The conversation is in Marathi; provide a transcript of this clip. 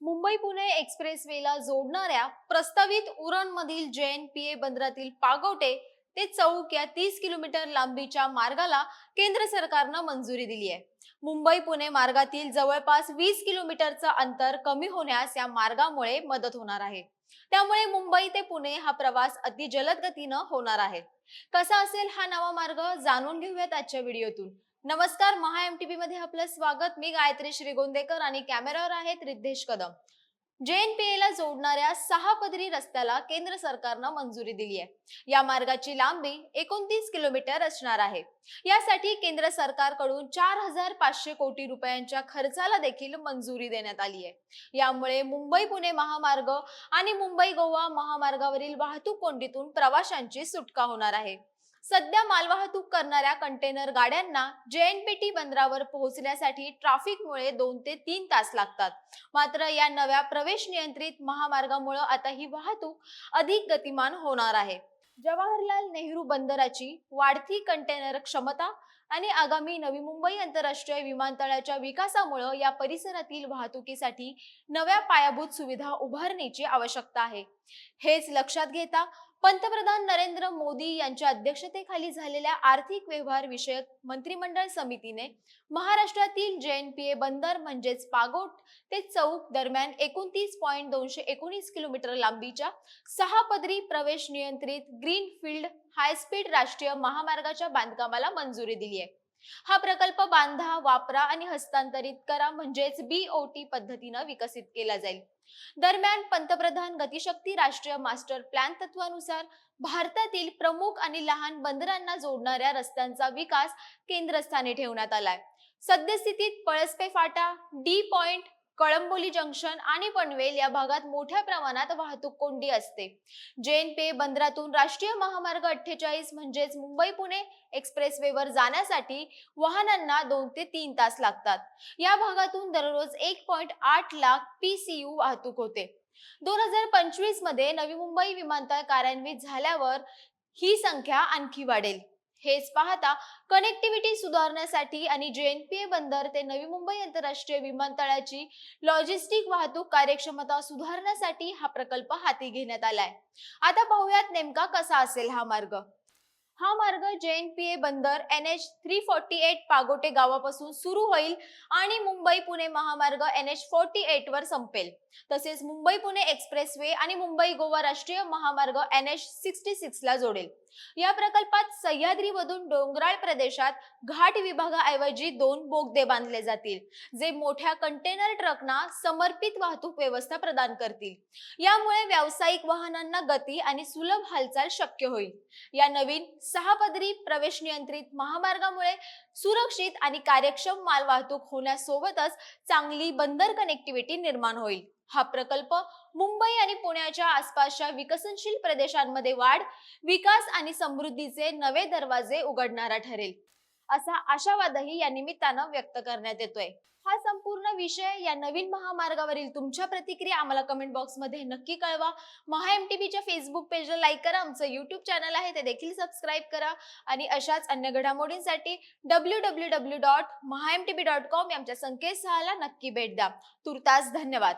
मुंबई पुणे एक्सप्रेसवेला जोडणाऱ्या प्रस्तावित उरणमधील जे एन पी ए बंदरातील पागोटे ते चौक या तीस किलोमीटर लांबीच्या मार्गाला केंद्र सरकारनं मंजुरी दिली आहे मुंबई पुणे मार्गातील जवळपास वीस किलोमीटरचं अंतर कमी होण्यास या मार्गामुळे मदत होणार आहे. त्यामुळे मुंबई ते पुणे हा प्रवास अति जलद गतीनं होणार आहे. कसा असेल हा नवा मार्ग जाणून घेऊयात आजच्या व्हिडिओतून. नमस्कार महा एम टी मध्ये आपलं स्वागत. मी गायत्री श्रीगोंदेकर आणि कॅमेरावर आहेत रिद्धेश कदम. JNPA ला जोडणाऱ्या सहा पदरी रस्त्याला केंद्र सरकारनं मंजुरी दिली आहे. या मार्गाची लांबी एकोणतीस किलोमीटर असणार आहे. यासाठी केंद्र सरकारकडून चार हजार पाचशे कोटी रुपयांच्या खर्चाला देखील मंजुरी देण्यात आली आहे. यामुळे मुंबई पुणे महामार्ग आणि मुंबई गोवा महामार्गावरील वाहतूक कोंडीतून प्रवाशांची सुटका होणार आहे. सध्या मालवाहतूक करणाऱ्या कंटेनर गाड्यांना जेएनपीटी बंदरावर पोहोचण्यासाठी ट्रॅफिकमुळे दोन ते तीन तास लागतात. मात्र या नव्या प्रवेश नियंत्रित महामार्गामुळे आता ही वाहतूक अधिक गतिमान होणार आहे. जवाहरलाल नेहरू बंदराची वाढती कंटेनर क्षमता आणि आगामी नवी मुंबई आंतरराष्ट्रीय विमानतळाच्या विकासामुळे या परिसरातील वाहतुकीसाठी नव्या पायाभूत सुविधा उभारण्याची आवश्यकता आहे. हेच लक्षात घेता पंतप्रधान नरेंद्र मोदी यांच्या अध्यक्षतेखाली झालेल्या आर्थिक व्यवहार विषयक मंत्रिमंडळ समितीने महाराष्ट्रातील जेएनपीए बंदर म्हणजेच पागोट ते चौक दरम्यान एकोणतीस पॉईंट दोनशे एकोणीस किलोमीटर लांबीच्या सहा पदरी प्रवेश नियंत्रित ग्रीनफील्ड हायस्पीड राष्ट्रीय महामार्गाच्या बांधकामाला मंजुरी दिली आहे. हा प्रकल्प बांधा वापरा आणि हस्तांतरित करा म्हणजेच बीओटी पद्धतीनं विकसित केला जाईल. दरम्यान पंतप्रधान गतिशक्ती राष्ट्रीय मास्टर प्लॅन तत्वानुसार भारतातील प्रमुख आणि लहान बंदरांना जोडणाऱ्या रस्त्यांचा विकास केंद्रस्थानी ठेवण्यात आलाय. सद्यस्थितीत पळसपे फाटा डी पॉइंट कळंबोली जंक्शन आणि पनवेल या भागात मोठ्या प्रमाणात वाहतूक कोंडी असते. जेएनपे बंदरातून राष्ट्रीय महामार्ग अठ्ठेचाळीस म्हणजेच मुंबई पुणे एक्सप्रेसवेवर जाण्यासाठी वाहनांना दोन ते तीन तास लागतात. या भागातून दररोज एक पॉईंट आठ लाख पीसीयू वाहतूक होते. दोन हजार पंचवीसमध्ये नवी मुंबई विमानतळ कार्यान्वित झाल्यावर ही संख्या आणखी वाढेल. हेच पाहता कनेक्टिव्हिटी सुधारण्यासाठी आणि जेएनपीए बंदर ते नवी मुंबई आंतरराष्ट्रीय विमानतळाची लॉजिस्टिक वाहतूक कार्यक्षमता सुधारण्यासाठी हा प्रकल्प हाती घेण्यात आलाय. आता पाहूयात नेमका कसा असेल हा मार्ग. हा मार्ग जे एन पी ए बंदर N H three forty eight Pagote गावापासून सुरू होईल आणि मुंबई पुणे महामार्ग एन एच फोर्टी एट वर संपेल. तसेच मुंबई पुणे एक्सप्रेस वे आणि मुंबई गोवा राष्ट्रीय महामार्ग एन एच सिक्स्टी सिक्स ला जोडेल. या प्रकल्पात सह्याद्रीमधून डोंगराळ प्रदेशात घाट विभागाऐवजी दोन बोगदे बांधले जातील जे मोठ्या कंटेनर ट्रकना समर्पित वाहतूक व्यवस्था प्रदान करतील. यामुळे व्यावसायिक वाहनांना गती आणि सुलभ हालचाल शक्य होईल. या नवीन सहा पदरी प्रवेश नियंत्रित महामार्गामुळे सुरक्षित आणि कार्यक्षम माल वाहतूक होण्यासोबतच चांगली बंदर कनेक्टिव्हिटी निर्माण होईल. हा प्रकल्प मुंबई आणि पुण्याच्या आसपासच्या विकसनशील प्रदेशांमध्ये वाढ विकास आणि समृद्धीचे नवे दरवाजे उघडणारा ठरेल. असा आशावादही या निमित्तानं व्यक्त करण्यात येतोय. हा संपूर्ण विषय या नवीन महामार्गावरील तुमच्या प्रतिक्रिया आम्हाला कमेंट बॉक्समध्ये नक्की कळवा. महा एम टी बीच्या फेसबुक पेजला लाईक करा. आमचं युट्यूब चॅनल आहे ते देखील सबस्क्राईब करा. आणि अशाच अन्य घडामोडींसाठी W W W dot Maha M T B dot com या आमच्या संकेतस्थळाला नक्की भेट द्या. तुर्तास धन्यवाद.